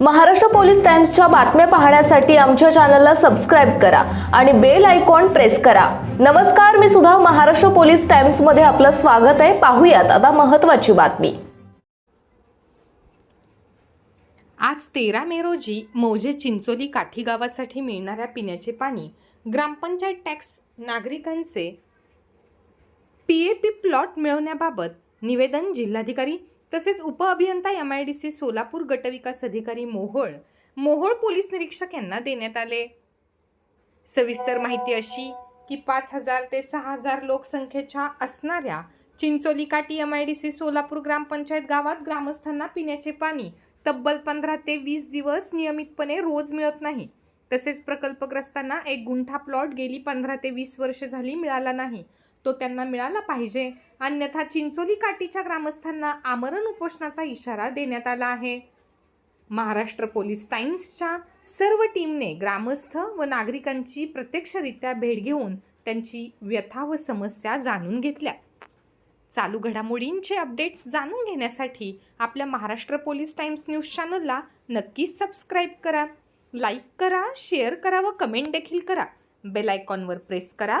Maharashtra police टाइम्सच्या बातम्या पाहण्यासाठी आमच्या चॅनलला सबस्क्राईब करा आणि बेल आयकॉन प्रेस करा. नमस्कार मी सुद्धा महाराष्ट्र पोलीस टाइम्समध्ये आपलं स्वागत आहे. पाहूयात आता महत्त्वाची बातमी. आज तेरा मे रोजी मौजे चिंचोली काठी गावासाठी मिळणाऱ्या पिण्याचे पाणी ग्रामपंचायत टॅक्स नागरिकांचे पी ए पी प्लॉट मिळवण्याबाबत निवेदन जिल्हाधिकारी तसेच उपअभियंता M I D C Solapur गटविकास अधिकारी मोहोळ मोहोळ पोलीस निरीक्षक यांना देण्यात आले. सविस्तर माहिती अशी की पाच हजार ते सहा हजार लोकसंख्येच्या असणाऱ्या Chincholi Kathi M I D C Solapur ग्रामपंचायत गावात ग्रामस्थांना पिण्याचे पाणी तब्बल पंधरा ते वीस दिवस नियमितपणे रोज मिळत नाही. तसेच प्रकल्पग्रस्तांना एक गुंठा प्लॉट गेली पंधरा ते वीस वर्ष झाली मिळाला नाही. तो त्यांना मिळाला पाहिजे. अन्यथा चिंचोली काठीच्या ग्रामस्थांना आमरण उपोषणाचा इशारा देण्यात आला आहे. महाराष्ट्र पोलीस टाइम्सच्या सर्व टीमने ग्रामस्थ व नागरिकांची प्रत्यक्षरित्या भेट घेऊन त्यांची व्यथा व समस्या जाणून घेतल्या. चालू घडामोडींचे अपडेट्स जाणून घेण्यासाठी आपल्या महाराष्ट्र पोलीस टाइम्स न्यूज चॅनलला नक्कीच सबस्क्राईब करा लाईक करा शेअर करा व कमेंट देखील करा. बेल आयकॉनवर प्रेस करा.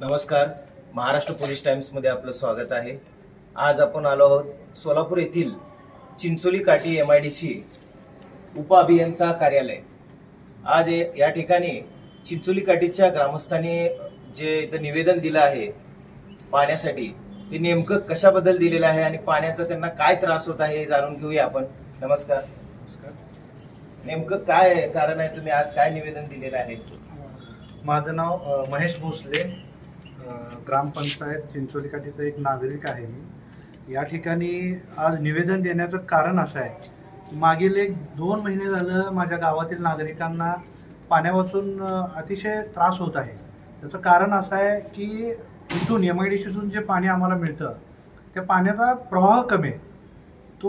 नमस्कार. महाराष्ट्र पोलीस टाइम्समध्ये आपलं स्वागत आहे. आज आपण आलो आहोत सोलापूर येथील Chincholi Kathi M I D C उपअभियंता कार्यालय. आज या ठिकाणी चिंचोली काठीच्या ग्रामस्थांनी जे इथं निवेदन दिलं आहे पाण्यासाठी ते नेमकं कशाबद्दल दिलेलं आहे आणि पाण्याचा त्यांना काय त्रास होत आहे हे जाणून घेऊया आपण. नमस्कार. नेमकं काय कारण आहे तुम्ही आज काय निवेदन दिलेलं आहे? माझं नाव अ, महेश भोसले. अ, ग्रामपंचायत चिंचोली काठीचा एक नागरिक आहे मी. या ठिकाणी आज निवेदन देण्याचं कारण असं आहे मागील एक दोन महिने झालं माझ्या गावातील नागरिकांना पाण्यापासून अ, अतिशय त्रास होत आहे. त्याचं कारण असं आहे की इथून एम आय डी सीतून जे पाणी आम्हाला मिळतं त्या पाण्याचा प्रवाह कमी आहे. तो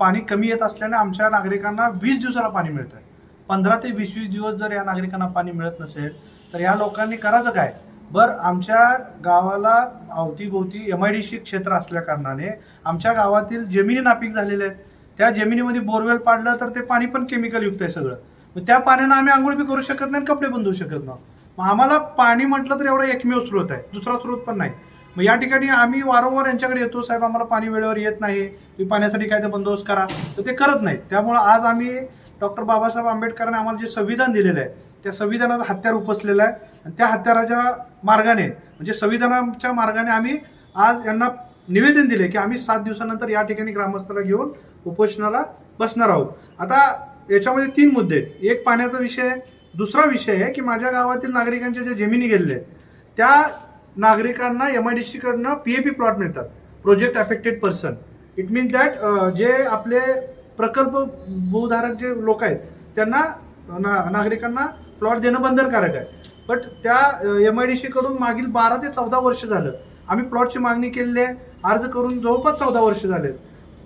पाणी कमी येत असल्याने आमच्या नागरिकांना वीस दिवसाला पाणी मिळतं आहे पंधरा ते वीस वीस दिवस जर या नागरिकांना पाणी मिळत नसेल तर या लोकांनी करायचं काय? बरं आमच्या गावाला अवतीभोवती एम आय डी सी क्षेत्र असल्या कारणाने आमच्या गावातील जमिनी नापीक झालेल्या आहेत. त्या जमिनीमध्ये बोरवेल पाडलं तर ते पाणी पण केमिकलयुक्त आहे सगळं. मग त्या पाण्यानं आम्ही आंघोळ बी करू शकत नाही आणि कपडे पण धुवू शकत नाही. मग आम्हाला पाणी म्हटलं तर एवढा एकमेव स्रोत आहे. दुसरा स्रोत पण नाही. मग या ठिकाणी आम्ही वारंवार यांच्याकडे येतो साहेब आम्हाला पाणी वेळेवर येत नाही तुम्ही पाण्यासाठी काय तर बंदोबस्त करा. तर ते करत नाहीत. त्यामुळं आज आम्ही डॉक्टर बाबासाहेब आंबेडकरांनी आम्हाला जे संविधान दिलेलं आहे त्या संविधानाचं हत्यार उपसलेलं आहे आणि त्या हत्याराच्या मार्गाने म्हणजे संविधानाच्या मार्गाने आम्ही आज यांना निवेदन दिले की आम्ही सात दिवसानंतर या ठिकाणी ग्रामस्थाला घेऊन उपोषणाला बसणार आहोत. आता याच्यामध्ये तीन मुद्दे आहेत. एक पाण्याचा विषय आहे दुसरा विषय आहे की माझ्या गावातील नागरिकांच्या ज्या जमिनी गेलेल्या आहेत त्या नागरिकांना एम आय डी सीकडनं पी ए पी प्लॉट मिळतात. Project affected person it mean that जे आपले प्रकल्प भूधारक जे लोक आहेत त्यांना ना नागरिकांना प्लॉट देणं बंधनकारक आहे. बट त्या एम आय डी सीकडून मागील बारा ते चौदा वर्ष झालं. आम्ही प्लॉटची मागणी केलेली आहे. अर्ज करून जवळपास चौदा वर्ष झालेत.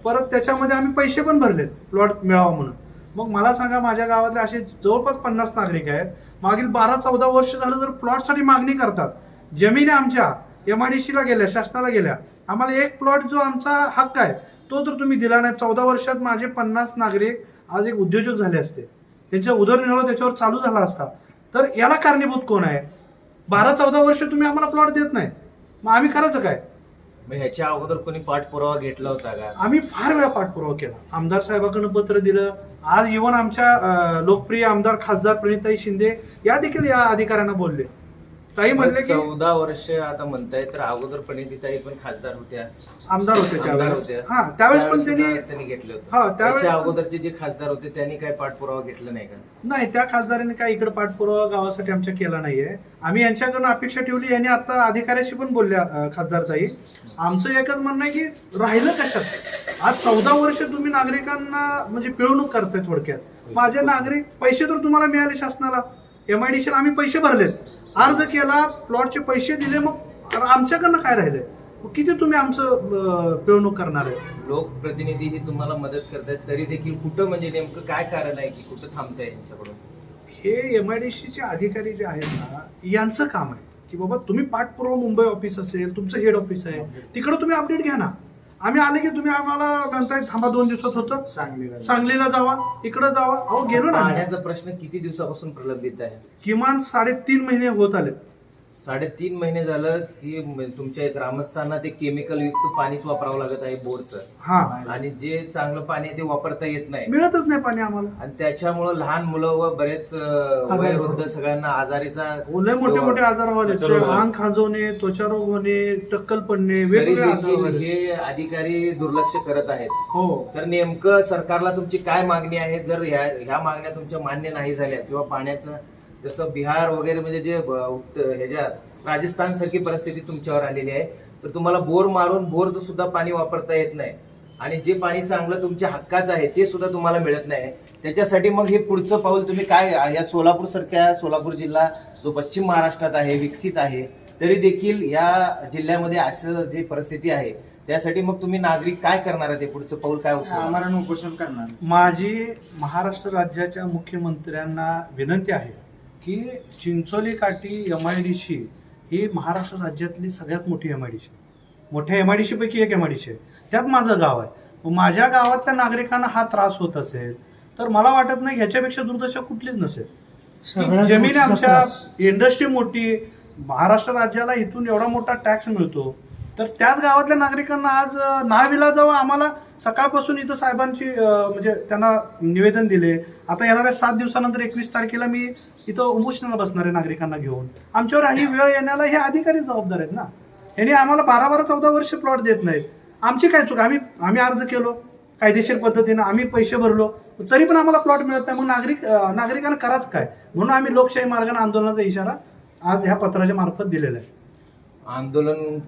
परत त्याच्यामध्ये आम्ही पैसे पण भरलेत प्लॉट मिळावा म्हणून. मग मला सांगा माझ्या गावातले असे जवळपास पन्नास नागरिक आहेत. मागील बारा चौदा वर्ष झालं जर प्लॉटसाठी मागणी करतात जमिनी आमच्या. एम आय डी सीला गेल्या शासनाला गेल्या. आम्हाला एक प्लॉट जो आमचा हक्क आहे तो जर तुम्ही दिला नाही. चौदा वर्षात माझे पन्नास नागरिक आज एक उद्योजक झाले असते. त्यांचा उदरनिर्वाह त्याच्यावर चालू झाला असता. तर याला कारणीभूत कोण आहे? बारा चौदा वर्ष तुम्ही आम्हाला प्लॉट देत नाही. मग आम्ही करायचं काय? मग ह्याच्या अगोदर कोणी पाठपुरावा घेतला होता का? आम्ही फार वेळा पाठपुरावा केला. आमदार साहेबाकडनं पत्र दिलं. आज इव्हन आमच्या लोकप्रिय आमदार खासदार प्रणिताई शिंदे या देखील या अधिकाऱ्यांना बोलले. ताई म्हणले की चौदा वर्ष आता म्हणताय तर अगोदर प्रणितीताई पण खासदार होत्या. आमदार होते आमदार त्यावेळेस. होत्या. हा त्यावेळेस पण त्यांनी त्यांनी घेतलं होतं. हा, त्यावेळेस- त्याच्या अगोदरचे जे खासदार होते त्यांनी काय पाठपुरावा घेतला नाही का? नाही त्या खासदारांनी काय इकडे पाठपुरावा गावासाठी आमच्या केला नाहीये. आम्ही यांच्याकडून अपेक्षा ठेवली यांनी आता अधिकाऱ्याशी पण बोलल्या अं, खासदारताई आमचं एकच म्हणणं आहे की राहिलं कशात? आज चौदा वर्ष तुम्ही नागरिकांना म्हणजे पिळवणूक करताय थोडक्यात. माझे नागरिक पैसे तर तुम्हाला मिळाले शासनाला. एम आय डी आम्ही पैसे भरलेत. अर्ज केला प्लॉटचे पैसे दिले मग आमच्याकडनं काय राहिले? मग किती तुम्ही आमचं पिळवणूक करणार आहे? लोकप्रतिनिधी ही तुम्हाला मदत करतात तरी देखील कुठं म्हणजे नेमकं काय कारण आहे की कुठं थांबताय यांच्याकडून? हे एम आय डी सीचे अधिकारी जे आहेत ना यांचं काम आहे. की बाबा तुम्ही पाठपुरावा मुंबई ऑफिस असेल तुमचं हेड ऑफिस आहे तिकडे तुम्ही अपडेट घ्या ना. आम्ही आले की तुम्ही आम्हाला म्हणताय थांबा दोन दिवसात होतं. सांगलीला जावा इकडे जावा. अहो गेलो ना. पाण्याचा प्रश्न किती दिवसापासून प्रलंबित आहे? किमान साडेतीन महिने होत आले साडेतीन महिने झालं की म- तुमच्या ग्रामस्थांना ते केमिकल युक्त पाणीच वापरावं लागत आहे बोरचं. हा. आणि जे चांगलं पाणी आहे ते वापरता येत नाही. मिळतच नाही पाणी आम्हाला. आणि त्याच्यामुळं लहान मुलं व बरेच अं, वयोवृद्ध सगळ्यांना आजारीचा लय मोठे मोठे आजार व्हायले त्वचा रोग. खाजवणे त्वचारोग होणे टक्कल पडणे तरी वेगवेगळे आजार देखील व्हायले. हे अधिकारी दुर्लक्ष करत आहेत. हो. तर नेमकं सरकारला तुमची काय मागणी आहे? जर ह्या ह्या मागण्या तुमच्या मान्य नाही झाल्या किंवा पाण्याचं जसं बिहार वगैरे म्हणजे जे ह्याच्या राजस्थान सारखी परिस्थिती तुमच्यावर आलेली आहे तर तुम्हाला बोर मारून बोरचं सुद्धा पाणी वापरता येत नाही. आणि जे पाणी चांगलं तुमच्या हक्काचं आहे ते सुद्धा तुम्हाला मिळत नाही. त्याच्यासाठी मग हे पुढचं पाऊल तुम्ही काय या सोलापूर सारख्या सोलापूर जिल्हा जो पश्चिम महाराष्ट्रात आहे विकसित आहे तरी देखील या जिल्ह्यामध्ये असं जी परिस्थिती आहे त्यासाठी मग तुम्ही नागरिक काय करणार आहे ते पुढचं पाऊल काय उचलणार? आमरण उपोषण करणार. माझी महाराष्ट्र राज्याच्या मुख्यमंत्र्यांना विनंती आहे की Chincholi Kathi M I D C ही महाराष्ट्र राज्यातली सगळ्यात मोठी एम आय डी सी मोठ्या एम आय डी पैकी एक एम आय डी सी आहे. त्यात माझं गाव आहे. माझ्या गावातल्या नागरिकांना हा त्रास होत असेल तर मला वाटत नाही ह्याच्यापेक्षा दुर्दशा कुठलीच नसेल. जमीन आमच्या. इंडस्ट्री मोठी महाराष्ट्र राज्याला इथून एवढा मोठा टॅक्स मिळतो. तर त्याच गावातल्या नागरिकांना आज नाविला जावं आम्हाला सकाळपासून इथं साहेबांची म्हणजे त्यांना निवेदन दिले. आता येणाऱ्या सात दिवसानंतर एकवीस तारखेला मी इथं उपोषणाला बसणार आहे नागरिकांना घेऊन. आमच्यावर आणि वेळ येण्याला हे अधिकारी जबाबदार आहेत ना. यांनी आम्हाला बारा बारा चौदा वर्ष प्लॉट देत नाहीत. आमची काय चूक? आम्ही आम्ही अर्ज केलो कायदेशीर पद्धतीनं आम्ही पैसे भरलो. तरी पण आम्हाला प्लॉट मिळत नाही. मग नागरिक नागरिकांना कराच काय? म्हणून आम्ही लोकशाही मार्गाने आंदोलनाचा इशारा आज ह्या पत्राच्या मार्फत दिलेला आहे. आंदोलन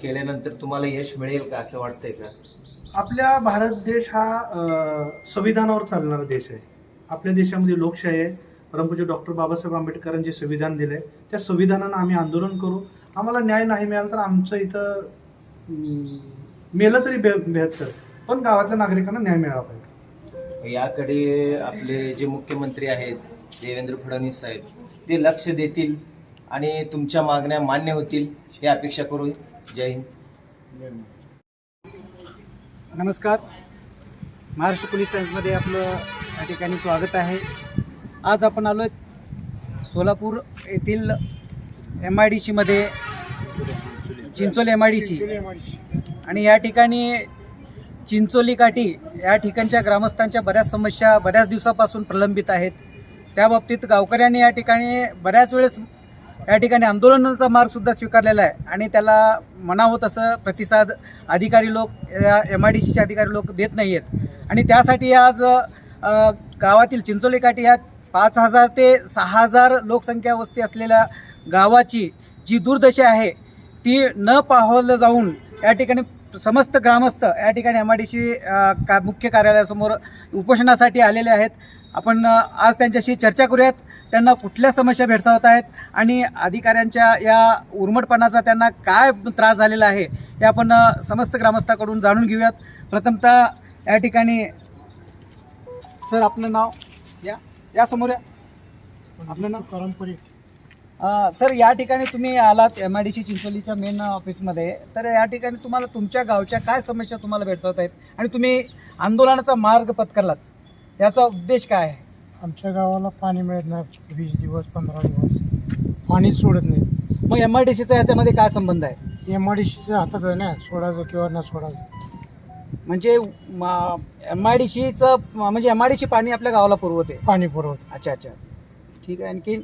केल्यानंतर तुम्हाला यश मिळेल का असं वाटतंय का? आपल्या भारत देश हा संविधानावर चालणारा देश आहे. आपल्या देशामध्ये लोकशाही आहे. परमपूज्य डॉक्टर बाबासाहेब आंबेडकरांनी जे संविधान दिले त्या संविधानानं आम्ही आंदोलन करू. आम्हाला न्याय नाही मिळाला तर आमचं इथं मेलं तरी बे बेहत्तर. पण गावातल्या नागरिकांना न्याय मिळाला पाहिजे. याकडे आपले जे मुख्यमंत्री आहेत देवेंद्र फडणवीस साहेब ते लक्ष देतील आणि तुमच्या मागण्या मान्य होतील ही अपेक्षा करू जय हिंद. नमस्कार. महाराष्ट्र पोलीस टाइम्समध्ये आपलं या ठिकाणी स्वागत आहे. आज आपण आलो सोलापूर येथील एम आय डी सीमध्ये Chincholi M I D C आणि या ठिकाणी चिंचोली काठी या ठिकाणच्या ग्रामस्थांच्या बऱ्याच समस्या बऱ्याच दिवसापासून प्रलंबित आहेत. त्या बाबतीत गावकऱ्यांनी या ठिकाणी बऱ्याच वेळेस या ठिकाणी आंदोलनाचा मार्गसुद्धा स्वीकारलेला आहे. आणि त्याला म्हणावं तसं प्रतिसाद अधिकारी लोक या एम आय डी सीचे अधिकारी लोक देत नाही आहेत आणि त्यासाठी आज गावातील चिंचोली काठी ह्या पाच हजार ते सहा हजार लोकसंख्या वस्ती असलेल्या गावाची जी दुर्दशा आहे ती न पाहवलं जाऊन या ठिकाणी समस्त ग्रामस्थ या ठिकाणी एम आय डी सी का मुख्य कार्यालयासमोर उपोषणासाठी आलेले आहेत. आपण आज त्यांच्याशी चर्चा करूयात. त्यांना कुठल्या समस्या भेडसावत आहेत आणि अधिकाऱ्यांच्या या उर्मटपणाचा त्यांना काय त्रास झालेला आहे हे आपण समस्त ग्रामस्थाकडून जाणून घेऊयात. प्रथमतः या ठिकाणी सर आपलं नाव? या या समोर या. आपलं नाव? पारंपरिक अ, सर या ठिकाणी तुम्ही आलात एम आय डी सी चिंचोलीच्या मेन ऑफिसमध्ये तर या ठिकाणी तुम्हाला तुमच्या गावच्या काय समस्या तुम्हाला भेडसावत आहेत? आणि तुम्ही आंदोलनाचा मार्ग पत्करलात. याचा उद्देश काय आहे? आमच्या गावाला पाणी मिळत नाही वीस दिवस पंधरा दिवस. पाणीच सोडत नाही. मग एम आय डी सीचा याच्यामध्ये काय संबंध आहे? एम आय डी सीच्या हातात आहे ना सोडायचं किंवा न सोडायचं. म्हणजे एम आय डी सीचं म्हणजे एम आय डी सी पाणी आपल्या गावाला पुरवते. पाणी पुरवतं. अच्छा अच्छा. ठीक आहे आणखी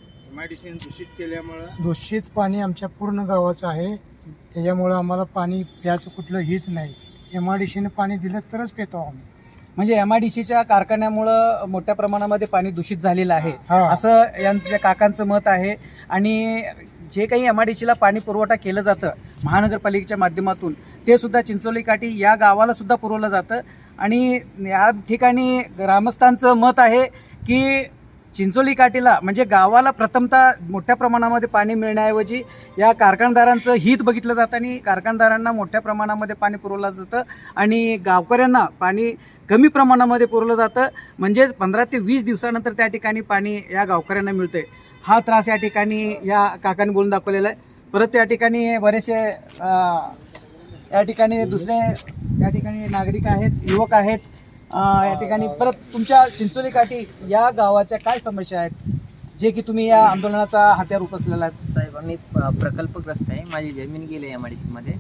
दूषित पाणी आमच्या पूर्ण गावाचं आहे. त्याच्यामुळं आम्हाला पाणी प्यायचं कुठलं हीच नाही. एम आय डी सीनं पाणी दिलं तरच पितो आम्ही. म्हणजे एम आय डी सीच्या कारखान्यामुळं मोठ्या प्रमाणामध्ये पाणी दूषित झालेलं आहे. असं यांच्या काकांचं मत आहे. आणि जे काही एम आय डी सीला पाणी पुरवठा केलं जातं महानगरपालिकेच्या माध्यमातून ते सुद्धा चिंचोली काठी या गावाला सुद्धा पुरवलं जातं. आणि या ठिकाणी ग्रामस्थांचं मत आहे की चिंचोली काठीला म्हणजे गावाला प्रथमतः मोठ्या प्रमाणामध्ये पाणी मिळण्याऐवजी या कारखानदारांचं हित बघितलं जातं आणि कारखानदारांना मोठ्या प्रमाणामध्ये पाणी पुरवलं जातं. आणि गावकऱ्यांना पाणी कमी प्रमाणामध्ये पुरवलं जातं. म्हणजेच पंधरा ते वीस दिवसानंतर त्या ठिकाणी पाणी या गावकऱ्यांना मिळतंय. हा त्रास या ठिकाणी या काकांनी बोलून दाखवलेला आहे. परत त्या ठिकाणी बरेचसे या ठिकाणी दुसरे या ठिकाणी नागरिक आहेत युवक आहेत. या ठिकाणी परत तुमच्या चिंचोली काठी या गावाच्या काय समस्या आहेत? जे की तुम्ही या आंदोलनाचा हत्यार उपसलेला आहे साहेब आम्ही प- प्रकल्पग्रस्त आहे. माझी जमीन गेली एम आय डी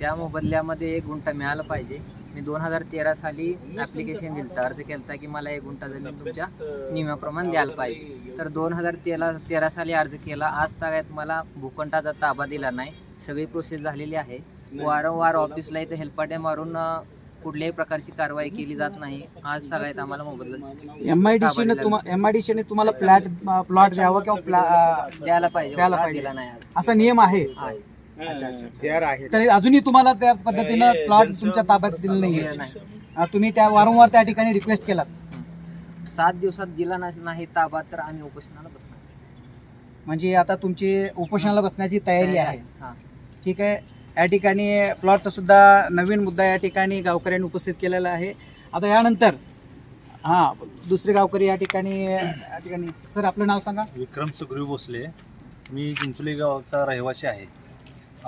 त्या मोबदल्यामध्ये एक गुंठा मिळाला पाहिजे. मी दोन हजार तेरा साली ॲप्लिकेशन दिलं अर्ज केला की मला एक गुंठा जमीन तुमच्या नियमाप्रमाणे द्यायला पाहिजे. तर दोन हजार तेरा तेरा साली अर्ज केला. आज तागायत मला भूखंडाचा ताबा दिला नाही. सगळी प्रोसेस झालेली आहे. वारंवार ऑफिसला इथं हेलपाट्या मारून कुठल्याही प्रकारची कारवाई केली जात नाही. आज सगळ्यात आम्हाला मोबदला M I D M I D तुम्हाला फ्लॅट प्लॉट द्यावा किंवा द्यायला पाहिजे. द्यायला पाहिजे. नाही आज. असा नियम आहे. आहे. अच्छा अच्छा. तरी अजूनही तुम्हाला त्या पद्धतीनं प्लॉट तुमच्या ताब्यात दिलं नाहीये. नाही. अं, तुम्ही त्या वारंवार त्या ठिकाणी रिक्वेस्ट केलात. सात दिवसात दिला ना- नाही ताबा तर आम्ही उपोषणाला बसणार. म्हणजे आता तुमची उपोषणाला बसण्याची तयारी आहे. हा. ठीक आहे. या ठिकाणी प्लॉटचा सुद्धा नवीन मुद्दा या ठिकाणी गावकऱ्यांनी उपस्थित केलेला आहे. आता यानंतर हां दुसरे गावकरी या ठिकाणी या ठिकाणी. सर आपलं नाव सांगा. विक्रम सुग्रीव भोसले. मी चिंचोली गावचा रहिवासी आहे.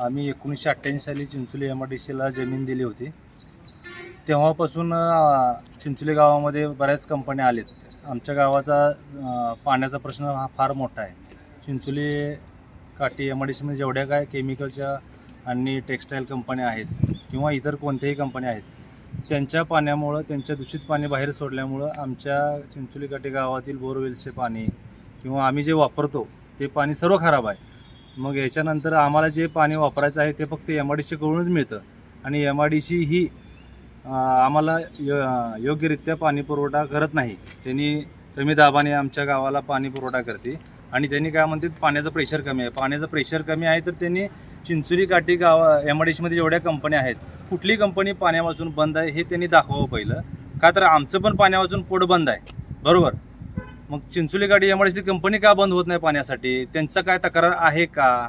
आम्ही एकोणीसशे अठ्ठ्याऐंशी साली चिंचोली एम आय डी सीला जमीन दिली होती. तेव्हापासून अ, चिंचोली गावामध्ये बऱ्याच कंपन्या आलेत. आमच्या गावाचा पाण्याचा प्रश्न हा फार मोठा आहे. Chincholi Kathi M I D सीमध्ये जेवढ्या काय केमिकलच्या आणि टेक्स्टाईल कंपन्या आहेत किंवा इतर कोणत्याही कंपन्या आहेत त्यांच्या पाण्यामुळं त्यांच्या दूषित पाणी बाहेर सोडल्यामुळं आमच्या चिंचोली काठी गावातील बोरवेलचे पाणी किंवा आम्ही जे वापरतो ते पाणी सर्व खराब आहे. मग याच्यानंतर आम्हाला जे पाणी वापरायचं आहे ते फक्त एम आय डी सीकडूनच मिळतं. आणि एम आय डी सी ही आम्हाला यो योग्यरित्या पाणी पुरवठा करत नाही. त्यांनी कमी दाबाने आमच्या गावाला पाणी पुरवठा करते. आणि त्यांनी काय म्हणतात पाण्याचं प्रेशर कमी आहे. पाण्याचं प्रेशर कमी आहे तर त्यांनी चिंचोली काठी गावा एम आय डी सीमध्ये जेवढ्या कंपन्या आहेत. कुठली कंपनी पाण्यावाचून बंद आहे हे त्यांनी दाखवावं पहिलं. का तर आमचं पण पाण्यावाचून पोट बंद आहे. बरोबर? मग चिंचोली गाडी M I D C company का बंद होत नाही पाण्यासाठी? त्यांचं काय तक्रार आहे का?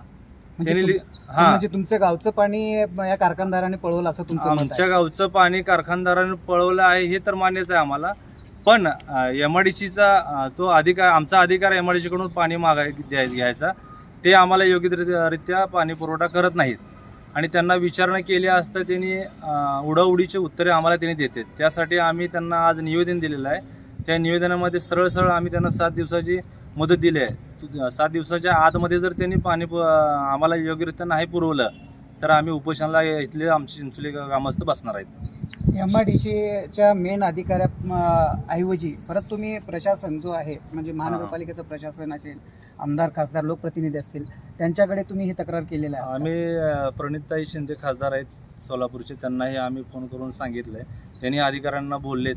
म्हणजे त्यांनी तुमचं- हा. म्हणजे तुमचं गावचं पाणी या कारखानदाराने पळवलं असं तुमचं मत आमच्या आहे गावचं पाणी कारखानदाराने पळवलं आहे हे तर मान्यच आहे आम्हाला. पण एम आय डी सीचा तो अधिकार आमचा अधिकार एम आय डी सीकडून पाणी मागाय द्याय घ्यायचा. ते आम्हाला योग्यरित्या पाणी पुरवठा करत नाहीत. आणि त्यांना विचारणा केली असता त्यांनी अं, उडाउडीचे उत्तरे आम्हाला त्यांनी देतात. त्यासाठी आम्ही त्यांना आज निवेदन दिलेलं आहे. त्या निवेदनामध्ये सरळ सरळ आम्ही त्यांना सात दिवसाची मुदत दिली आहे. सात दिवसाच्या आतमध्ये जर त्यांनी पाणी पु- आम्हाला योग्यरित्या नाही पुरवलं तर आम्ही उपोषणाला इथले आमचे चिंचोली ग्रामस्थ बसणार आहेत. एम आय डी सीच्या मेन अधिकाऱ्याऐवजी परत तुम्ही प्रशासन जो आहे म्हणजे महानगरपालिकेचं प्रशासन असेल आमदार खासदार लोकप्रतिनिधी असतील त्यांच्याकडे तुम्ही ही तक्रार केलेली आहे. आम्ही प्रणिताई शिंदे खासदार आहेत सोलापूरचे त्यांनाही आम्ही फोन करून सांगितलं आहे त्यांनी अधिकाऱ्यांना बोललेत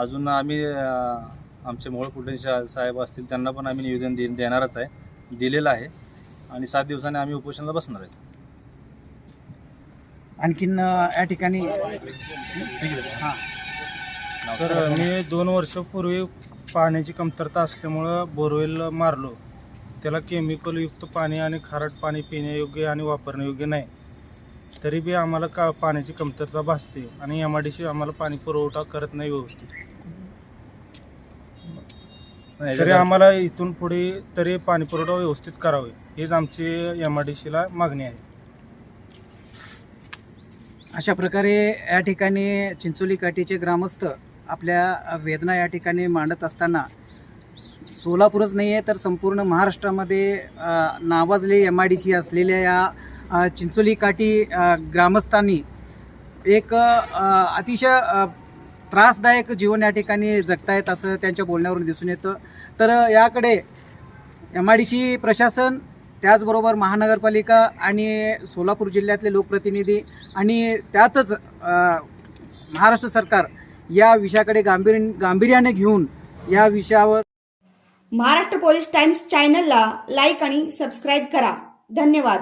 अजून आम्ही आमचे मोळ कुठे साहेब असतील त्यांना पण आम्ही निवेदन दे देणारच आहे. दिलेलं आहे. आणि सात दिवसांनी आम्ही उपोषणाला बसणार आहे. आणखीन या ठिकाणी हां सर मी दोन वर्षापूर्वी पाण्याची कमतरता असल्यामुळं बोरवेल मारलो. त्याला केमिकलयुक्त पाणी आणि खारट पाणी पिण्यायोग्य आणि वापरण्यायोग्य नाही. तरी बी आम्हाला का पाण्याची कमतरता भासते आणि एम आय डी सी आम्हाला पाणी पुरवठा करत नाही व्यवस्थित. तरी आम्हाला इथून पुढे तरी पाणी पुरवठा व्यवस्थित करावे. हीच आमची एम आय डी सीला मागणी आहे. अशा प्रकारे या ठिकाणी चिंचोली काठीचे ग्रामस्थ आपल्या वेदना या ठिकाणी मांडत असताना सोलापूरच नाही आहे तर संपूर्ण महाराष्ट्रामध्ये नावाजले एम आय डी सी असलेल्या या चिंचोली काठी ग्रामस्थांनी एक अतिशय त्रासदायक जीवन या ठिकाणी जगतायत असं त्यांच्या बोलण्यावरून दिसून येतं. तर याकडे एम आय डी सी प्रशासन त्याचबरोबर महानगरपालिका आणि सोलापूर जिल्ह्यातले लोकप्रतिनिधी आणि त्यातच महाराष्ट्र सरकार या विषयाकडे गांभीर गांभीर्याने घेऊन या विषयावर महाराष्ट्र पोलीस टाइम्स चॅनलला लाईक आणि सबस्क्राईब करा. धन्यवाद.